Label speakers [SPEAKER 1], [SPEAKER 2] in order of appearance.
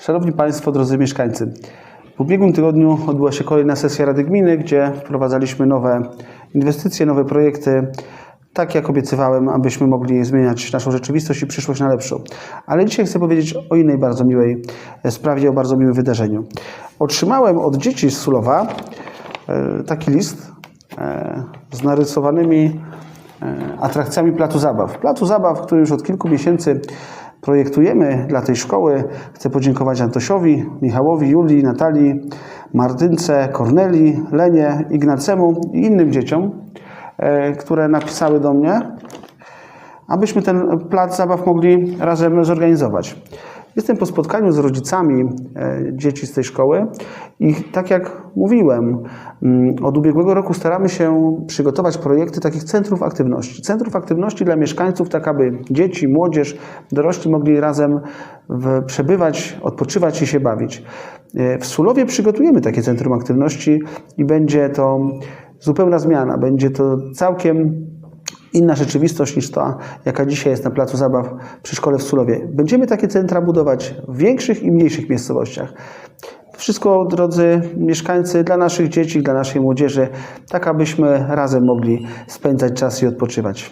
[SPEAKER 1] Szanowni Państwo, drodzy mieszkańcy, w ubiegłym tygodniu odbyła się kolejna sesja Rady Gminy, gdzie wprowadzaliśmy nowe inwestycje, nowe projekty, tak jak obiecywałem, abyśmy mogli zmieniać naszą rzeczywistość i przyszłość na lepszą. Ale dzisiaj chcę powiedzieć o innej bardzo miłej sprawie, o bardzo miłym wydarzeniu. Otrzymałem od dzieci z Sulowa e, taki list e, z narysowanymi e, atrakcjami Placu Zabaw. Placu Zabaw, który już od kilku miesięcy projektujemy dla tej szkoły. Chcę podziękować Antosiowi, Michałowi, Julii, Natalii, Martynce, Korneli, Lenie, Ignacemu i innym dzieciom, e, które napisały do mnie, abyśmy ten plac zabaw mogli razem zorganizować. Jestem po spotkaniu z rodzicami e, dzieci z tej szkoły i tak jak mówiłem, mm, od ubiegłego roku staramy się przygotować projekty takich centrów aktywności. Centrów aktywności dla mieszkańców, tak aby dzieci, młodzież, dorośli mogli razem przebywać, odpoczywać i się bawić. E, W Sulowie przygotujemy takie centrum aktywności i będzie to zupełna zmiana. Będzie to całkiem inna rzeczywistość niż ta, jaka dzisiaj jest na placu zabaw przy szkole w Sulowie. Będziemy takie centra budować w większych i mniejszych miejscowościach. Wszystko, drodzy mieszkańcy, dla naszych dzieci, dla naszej młodzieży, tak abyśmy razem mogli spędzać czas i odpoczywać.